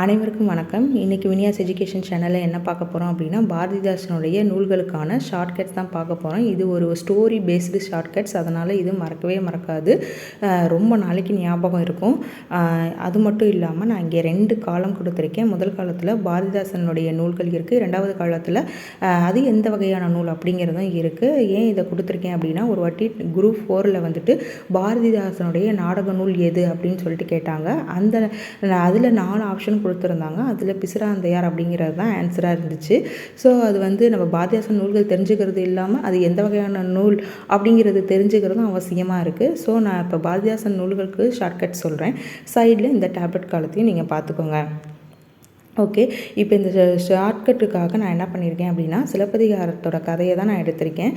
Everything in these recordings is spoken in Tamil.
அனைவருக்கும் வணக்கம். இன்றைக்கி வினியாஸ் எஜுகேஷன் சேனலில் என்ன பார்க்க போகிறோம் அப்படின்னா பாரதிதாசனுடைய நூல்களுக்கான ஷார்ட்கட்ஸ் தான் பார்க்க போகிறோம் இது ஒரு ஸ்டோரி பேஸ்டு ஷார்ட்கட்ஸ் அதனால் இது மறக்கவே மறக்காது. ரொம்ப நாளைக்கு ஞாபகம் இருக்கும். அது மட்டும் இல்லாமல் நான் இங்கே ரெண்டு காலம் கொடுத்துருக்கேன். முதல் காலத்தில் பாரதிதாசனுடைய நூல்கள் இருக்குது ரெண்டாவது காலத்தில் அது எந்த வகையான நூல் அப்படிங்கிறதும் இருக்குது ஏன் இதை கொடுத்துருக்கேன் அப்படின்னா ஒரு வாட்டி குரூப் ஃபோரில் வந்துட்டு பாரதிதாசனுடைய நாடக நூல் எது அப்படின்னு சொல்லிட்டு கேட்டாங்க. அந்த அதில் நாலு ஆப்ஷன் கொடுத்துருந்தாங்க. அதில் பிசுராந்தையார் அப்படிங்கிறது தான் ஆன்சராக இருந்துச்சு. ஸோ அது வந்து நம்ம பாத்தியாசன் நூல்கள் தெரிஞ்சுக்கிறது இல்லாமல் அது எந்த வகையான நூல் அப்படிங்கிறது தெரிஞ்சுக்கிறதும் அவசியமாக இருக்குது ஸோ நான் இப்போ பாரதிதாசன் நூல்களுக்கு ஷார்ட்கட் சொல்கிறேன் சைடில் இந்த டேப்லெட் காலத்தையும் நீங்கள் பார்த்துக்கோங்க ஓகே இப்போ இந்த ஷார்ட்கட்டுக்காக நான் என்ன பண்ணியிருக்கேன் அப்படின்னா சிலப்பதிகாரத்தோட கதையை தான் நான் எடுத்திருக்கேன்.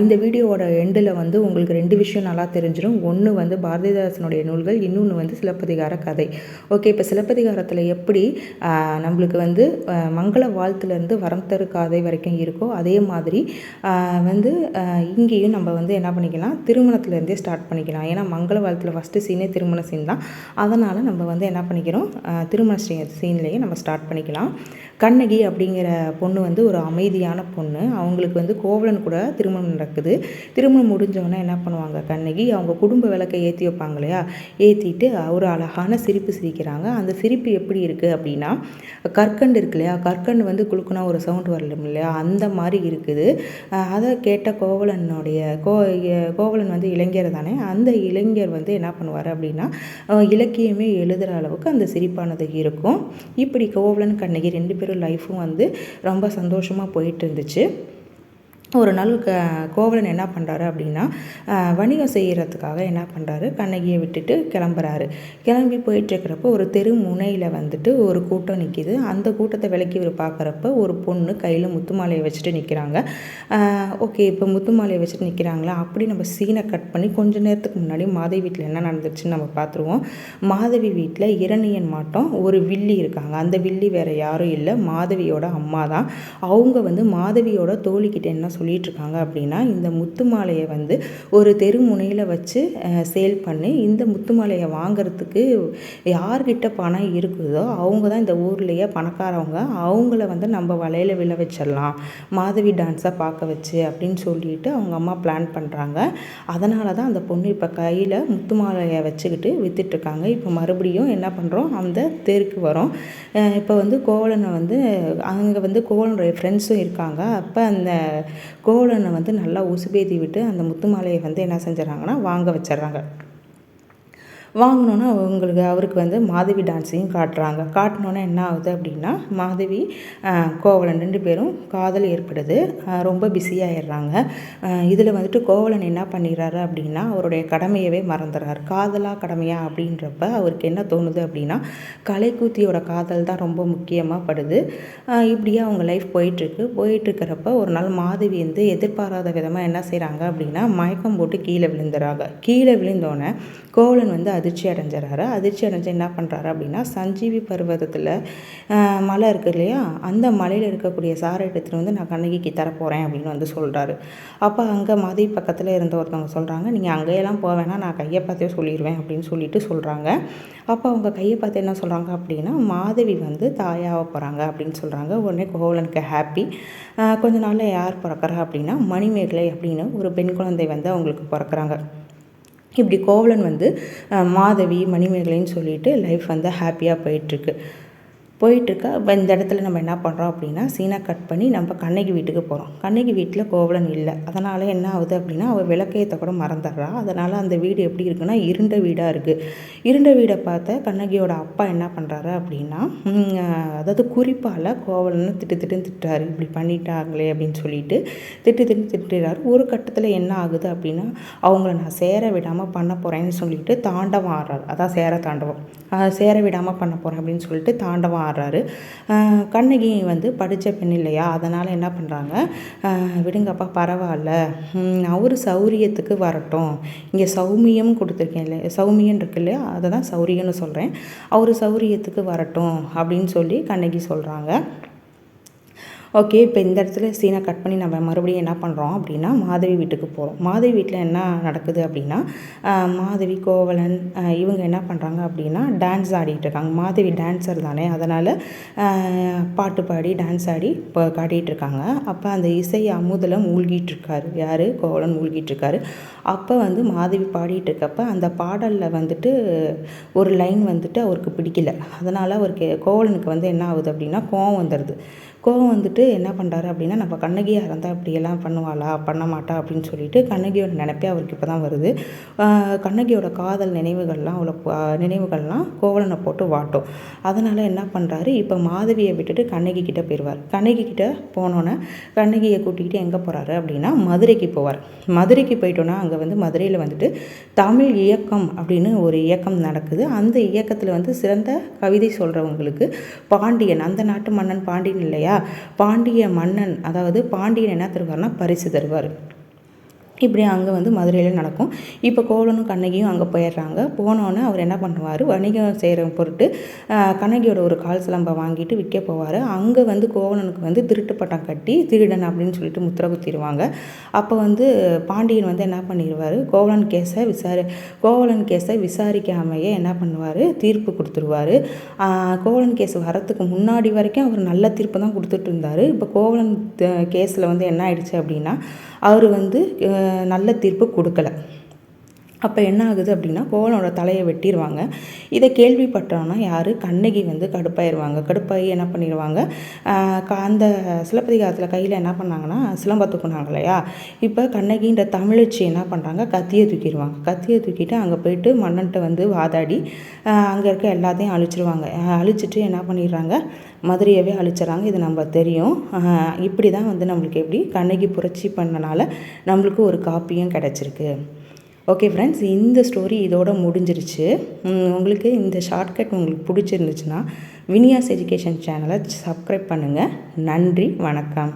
இந்த வீடியோவோட எண்டில் வந்து உங்களுக்கு ரெண்டு விஷயம் நல்லா தெரிஞ்சிடும் ஒன்று வந்து பாரதிதாசனுடைய நூல்கள் இன்னொன்று வந்து சிலப்பதிகார கதை. ஓகே இப்போ சிலப்பதிகாரத்தில் எப்படி நம்மளுக்கு வந்து மங்கள வாழ்த்துலேருந்து வரம் தரு காதை வரைக்கும் இருக்கோ அதே மாதிரி வந்து இங்கேயும் நம்ம வந்து என்ன பண்ணிக்கலாம் திருமணத்துலேருந்தே ஸ்டார்ட் பண்ணிக்கலாம். ஏன்னா மங்கள வாழ்த்தில் ஃபஸ்ட்டு சீனே திருமண சீன் தான். அதனால் நம்ம வந்து என்ன பண்ணிக்கிறோம் ஆஹ் திருமண சீன்லேயே நம்ம ஸ்டார்ட் ஸ்டார்ட் பண்ணிக்கலாம். கண்ணகி அப்படிங்கிற பொண்ணு வந்து ஒரு அமைதியான பொண்ணு. அவங்களுக்கு வந்து கோவலன் கூட திருமணம் நடக்குது. திருமணம் முடிஞ்சவொடனே என்ன பண்ணுவாங்க கண்ணகி? அவங்க குடும்ப விளக்கை ஏற்றி வைப்பாங்க இல்லையா? ஏற்றிட்டு ஒரு அழகான சிரிப்பு சிரிக்கிறாங்க. அந்த சிரிப்பு எப்படி இருக்குது அப்படின்னா கற்கண்டு இருக்கு இல்லையா? கற்கண்டு வந்து குழுக்குனா ஒரு சவுண்ட் வரலும் இல்லையா? அந்த மாதிரி இருக்குது. அதை கேட்ட கோவலனுடைய கோ கோவலன் வந்து இளைஞர் தானே? அந்த இளைஞர் வந்து என்ன பண்ணுவார் அப்படின்னா இலக்கியமே எழுதுகிற அளவுக்கு அந்த சிரிப்பானது இருக்கும். இப்படி கோவலன் கண்ணகி ரெண்டு பேரும் லைஃப்பும் வந்து ரொம்ப சந்தோஷமாக போயிட்டு இருந்துச்சு. ஒரு நாள் க கோவலன் என்ன பண்ணுறாரு அப்படின்னா வணிகம் செய்கிறதுக்காக என்ன பண்ணுறாரு கண்ணகியை விட்டுட்டு கிளம்புறாரு. கிளம்பி போயிட்டுருக்கிறப்போ ஒரு தெரு முனையில் வந்துட்டு ஒரு கூட்டம் நிற்கிது அந்த கூட்டத்தை விலக்கி இவர் பார்க்குறப்ப ஒரு பொண்ணு கையில் முத்துமாலையை வச்சுட்டு நிற்கிறாங்க ஓகே இப்போ முத்துமாலையை வச்சுட்டு நிற்கிறாங்களா அப்படி நம்ம சீனை கட் பண்ணி கொஞ்ச நேரத்துக்கு முன்னாடி மாதவி வீட்டில் என்ன நடந்துச்சுன்னு நம்ம பார்த்துருவோம் மாதவி வீட்டில் இரணியன் மாட்டம் ஒரு வில்லி இருக்காங்க. அந்த வில்லி வேறு யாரும் இல்லை. மாதவியோட அம்மா தான் அவங்க வந்து மாதவியோட தோழிக்கிட்ட என்ன சொல்லிகிட்ருக்காங்க அப்படின்னா இந்த முத்து மாலையை வந்து ஒரு தெரு முனையில் வச்சு சேல் பண்ணி இந்த முத்து மாலையை வாங்குறதுக்கு யார்கிட்ட பணம் இருக்குதோ அவங்க தான் இந்த ஊர்லேயே பணக்காரவங்க அவங்கள வந்து நம்ம வலையில் விழ வச்சிடலாம். மாதவி டான்ஸை பார்க்க வச்சு அப்படின்னு சொல்லிட்டு அவங்க அம்மா பிளான் பண்ணுறாங்க அதனால தான் அந்த பொண்ணு இப்போ கையில் முத்து மாலையை வச்சுக்கிட்டு விற்றுட்ருக்காங்க இப்போ மறுபடியும் என்ன பண்ணுறோம் அந்த தெருக்கு வரோம். இப்போ வந்து கோவலனை வந்து அங்கே வந்து கோவலனுடைய ஃப்ரெண்ட்ஸும் இருக்காங்க. அப்போ அந்த கோவலனை வந்து நல்லா உசுபேத்தி விட்டு அந்த முத்து மாலையை வந்து என்ன செஞ்சிடறாங்கன்னா வாங்க வச்சிடுறாங்க. வாங்கினோன்னா அவங்களுக்கு அவருக்கு வந்து மாதவி டான்ஸையும் காட்டுறாங்க. காட்டினோன்னே என்ன ஆகுது அப்படின்னா மாதவி கோவலன் ரெண்டு பேரும் காதல் ஏற்படுது. ரொம்ப பிஸியாகிடுறாங்க இதில் வந்துட்டு கோவலன் என்ன பண்ணிடுறாரு அப்படின்னா அவருடைய கடமையவே மறந்துடுறாரு. காதலா கடமையா அப்படின்றப்ப அவருக்கு என்ன தோணுது அப்படின்னா கலைக்கூத்தியோட காதல் தான் ரொம்ப முக்கியமாக படுது. இப்படியே அவங்க லைஃப் போயிட்டுருக்கு. போயிட்டுருக்கிறப்ப ஒரு நாள் மாதவி வந்து எதிர்பாராத விதமாக என்ன செய்கிறாங்க அப்படின்னா மயக்கம் போட்டு கீழே விழுந்துறாங்க. கீழே விழுந்தோடனே கோவலன் வந்து அதிர்ச்சி அடைஞ்சிடறாரு அதிர்ச்சி அடைஞ்சு என்ன பண்ணுறாரு அப்படின்னா சஞ்சீவி பர்வதத்தில் மலை இருக்கு இல்லையா? அந்த மலையில் இருக்கக்கூடிய சாரை எடுத்துகிட்டு வந்து நான் கண்ணகிக்கு தரப்போகிறேன் அப்படின்னு வந்து சொல்கிறாரு அப்போ அங்கே மதி பக்கத்தில் இருந்த ஒருத்தவங்க சொல்கிறாங்க நீங்கள் அங்கேயெல்லாம் போக வேணாம் நான் கையை பார்த்தே சொல்லிடுவேன் அப்படின்னு சொல்லிட்டு சொல்கிறாங்க அப்போ அவங்க கையை பார்த்து என்ன சொல்கிறாங்க அப்படின்னா மாதவி வந்து தாயாக போகிறாங்க அப்படின்னு சொல்கிறாங்க உடனே கோவலனுக்கு ஹாப்பி கொஞ்ச நாளில் யார் பிறக்கிறா அப்படின்னா மணிமேகலை அப்படின்னு ஒரு பெண் குழந்தை வந்து அவங்களுக்கு பிறக்கிறாங்க. இப்படி கோவலன் வந்து மாதவி மணிமேகலைன்னு சொல்லிட்டு லைஃப் வந்து ஹாப்பியாக போயிட்டுருக்கு போயிட்டுருக்க. இப்போ இந்த இடத்துல நம்ம என்ன பண்ணுறோம் அப்படின்னா சீனை கட் பண்ணி நம்ம கண்ணகி வீட்டுக்கு போகிறோம் கண்ணகி வீட்டில் கோவலன் இல்லை. அதனால் என்ன ஆகுது அப்படின்னா அவள் விளக்கேற்ற கூட மறந்துடுறா. அதனால் அந்த வீடு எப்படி இருக்குன்னா இருண்ட வீடாக இருக்குது இருண்ட வீடை பார்த்த கண்ணகியோட அப்பா என்ன பண்ணுறாரு அப்படின்னா அதாவது குறிப்பால் கோவலன்னு திட்டு திட்டுன்னு திட்டுறாரு. இப்படி பண்ணிட்டாங்களே அப்படின்னு சொல்லிட்டு திட்டு திட்டு திட்டுறாரு. ஒரு கட்டத்தில் என்ன ஆகுது அப்படின்னா அவங்கள நான் சேர விடாமல் பண்ண போகிறேன்னு சொல்லிட்டு தாண்டவம் ஆடுறாரு. அதான் சேர தாண்டவம். சேர விடாமல் பண்ண போகிறேன் அப்படின்னு சொல்லிட்டு தாண்டவம் மாறுறாரு. கண்ணகி வந்து படித்த பெண் இல்லையா? அதனால் என்ன பண்ணுறாங்க விடுங்கப்பா பரவாயில்ல. அவர் சௌரியத்துக்கு வரட்டும். இங்கே சௌமியம் கொடுத்துருக்கேன் இல்லையா? சௌமியன் இருக்கு இல்லையா? அதை தான் சௌரியன்னு சொல்கிறேன் அவர் சௌரியத்துக்கு வரட்டும் அப்படின்னு சொல்லி கண்ணகி சொல்கிறாங்க ஓகே இப்போ இந்த இடத்துல சீனை கட் பண்ணி நம்ம மறுபடியும் என்ன பண்ணுறோம் அப்படின்னா மாதவி வீட்டுக்கு போகிறோம் மாதவி வீட்டில் என்ன நடக்குது அப்படின்னா மாதவி கோவலன் இவங்க என்ன பண்ணுறாங்க அப்படின்னா டான்ஸ் ஆடிட்டு இருக்காங்க. மாதவி டான்ஸர் தானே அதனால் பாட்டு பாடி டான்ஸ் ஆடி இப்போ காட்டிகிட்ருக்காங்க அப்போ அந்த இசை அமுதில் மூழ்கிட்டு இருக்காரு. யார்? கோவலன் மூழ்கிட்டுருக்காரு அப்போ வந்து மாதவி பாடிட்டு இருக்கப்ப அந்த பாடலில் வந்துட்டு ஒரு லைன் வந்துட்டு அவருக்கு பிடிக்கல. அதனால் அவருக்கு கோவலனுக்கு வந்து என்ன ஆகுது அப்படின்னா கோவம் வந்துடுது கோவம் வந்துட்டு என்ன பண்ணுறாரு அப்படின்னா நம்ம கண்ணகியாக இருந்தால் இப்படியெல்லாம் பண்ணுவாளா? பண்ண மாட்டா? அப்படின்னு சொல்லிட்டு கண்ணகியோட நினைப்பே அவருக்கு இப்போ தான் வருது கண்ணகியோட காதல் நினைவுகள்லாம் அவ்வளோ நினைவுகள்லாம் கோவலனை போட்டு வாட்டும். அதனால் என்ன பண்ணுறாரு இப்போ மாதவியை விட்டுட்டு கண்ணகி கிட்டே போயிடுவார் கண்ணகி கிட்டே போனோன்னே கண்ணகியை கூட்டிகிட்டு எங்கே போகிறாரு அப்படின்னா மதுரைக்கு போவார். மதுரைக்கு போயிட்டோன்னா அங்கே வந்து மதுரையில் வந்துட்டு தமிழ் இயக்கம் அப்படின்னு ஒரு இயக்கம் நடக்குது. அந்த இயக்கத்தில் வந்து சிறந்த கவிதை சொல்கிறவங்களுக்கு பாண்டியன் அந்த நாட்டு மன்னன் பாண்டியன் இல்லையா? இல்லையா? பாண்டிய மன்னன் அதாவது பாண்டியன் என்ன தருவார்னா பரிசு தருவார். இப்படி அங்கே வந்து மதுரையில் நடக்கும். இப்போ கோவலனும் கண்ணகியும் அங்கே போயிடுறாங்க. போனோன்னே அவர் என்ன பண்ணுவார்? வணிகம் செய்கிற பொருட்டு கண்ணகியோட ஒரு கால் சிலம்பை வாங்கிட்டு விற்க போவார். அங்கே வந்து கோவலனுக்கு வந்து திருட்டு பட்டம் கட்டி திருடன் அப்படின்னு சொல்லிட்டு முத்திர குத்திடுவாங்க. அப்போ வந்து பாண்டியன் வந்து என்ன பண்ணிடுவார்? கோவலன் கேஸை விசாரி கோவலன் கேஸை விசாரிக்காமையே என்ன பண்ணுவார்? தீர்ப்பு கொடுத்துருவார். கோவலன் கேஸ் வரத்துக்கு முன்னாடி வரைக்கும் அவர் நல்ல தீர்ப்பு தான் கொடுத்துட்டு இருந்தார். இப்போ கோவலன் கேஸில் வந்து என்ன ஆயிடுச்சு அப்படின்னா அவர் வந்து நல்ல தீர்ப்பு கொடுக்கல. அப்போ என்ன ஆகுது அப்படின்னா கோவலனோட தலையை வெட்டிடுவாங்க இதை கேள்விப்பட்டோன்னா யார்? கண்ணகி வந்து கடுப்பாயிருவாங்க. கடுப்பாகி என்ன பண்ணிடுவாங்க அந்த சிலப்பதிகாரத்தில் கையில் என்ன பண்ணாங்கன்னா சிலம்ப தூக்குனாங்க இல்லையா? இப்போ கண்ணகின்ற தமிழச்சி என்ன பண்ணுறாங்க கத்தியை தூக்கிடுவாங்க கத்தியை தூக்கிட்டு அங்கே போயிட்டு மன்னன்ட்ட வந்து வாதாடி அங்கே இருக்க எல்லாத்தையும் அழிச்சிருவாங்க. அழிச்சிட்டு என்ன பண்ணிடுறாங்க? மதுரையவே அழிச்சிடறாங்க. இது நம்ம தெரியும். இப்படி தான் வந்து நம்மளுக்கு எப்படி கண்ணகி புரட்சி பண்ணனால நம்மளுக்கு ஒரு காப்பியும் கிடச்சிருக்கு. ஓகே ஃப்ரெண்ட்ஸ் இந்த ஸ்டோரி இதோட முடிஞ்சிருச்சு. உங்களுக்கு இந்த ஷார்ட்கட் உங்களுக்கு பிடிச்சிருந்துச்சுன்னா வினியாஸ் எஜுகேஷன் சேனலை சப்ஸ்கிரைப் பண்ணுங்கள் நன்றி வணக்கம்.